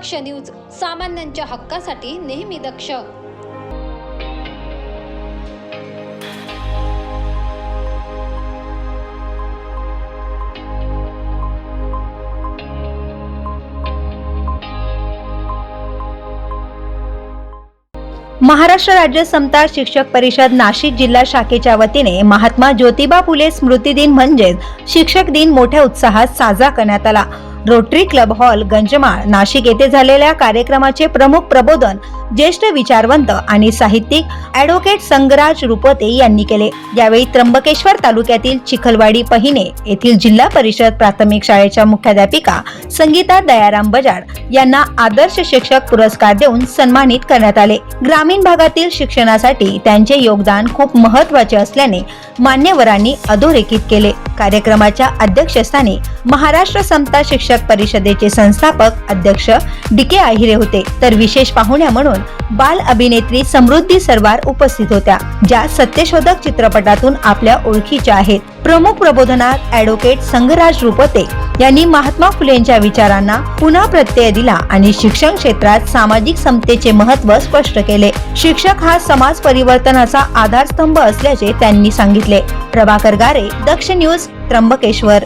दक्ष news सामान्यांच्या हक्कासाठी नेहमी दक्ष. महाराष्ट्र राज्य समता शिक्षक परिषद नाशिक जिल्हा शाखेच्या वतीने महात्मा ज्योतिबा फुले स्मृती दिन म्हणजेच शिक्षक दिन मोठ्या उत्साहात साजरा करण्यात आला. Rotary club hall Ganjmal Nashik येथे झालेल्या कार्यक्रमाचे प्रमुख प्रबोधन ज्येष्ठ विचारवंत आणि साहित्यिक ॲडव्होकेट संगराज रुपते यांनी केले. यावेळी त्र्यंबकेश्वर तालुक्यातील चिखलवाडी पहिने येथील जिल्हा परिषद प्राथमिक शाळेच्या मुख्याध्यापिका संगीता दयाराम बजाड यांना आदर्श शिक्षक पुरस्कार देऊन सन्मानित करण्यात आले. ग्रामीण भागातील शिक्षणासाठी त्यांचे योगदान खूप महत्त्वाचे असल्याने मान्यवरांनी अधोरेखित केले. कार्यक्रमाच्या अध्यक्षस्थानी महाराष्ट्र समता शिक्षक परिषदेचे संस्थापक अध्यक्ष डी के आहिरे होते. तर विशेष पाहुण्या म्हणून बाल अभिनेत्री समृद्धी सरवार उपस्थित होत्या ज्या सत्यशोधक चित्रपटातून आपल्या ओळखीच्या आहेत. प्रमुख प्रबोधनात ॲडव्होकेट संघराज रुपते यांनी महात्मा फुलेंच्या विचारांना पुन्हा प्रत्यय दिला आणि शिक्षण क्षेत्रात सामाजिक समतेचे महत्त्व स्पष्ट केले. शिक्षक हा समाज परिवर्तनाचा आधारस्तंभ असल्याचे त्यांनी सांगितले. प्रभाकर गारे दक्ष न्यूज त्र्यंबकेश्वर.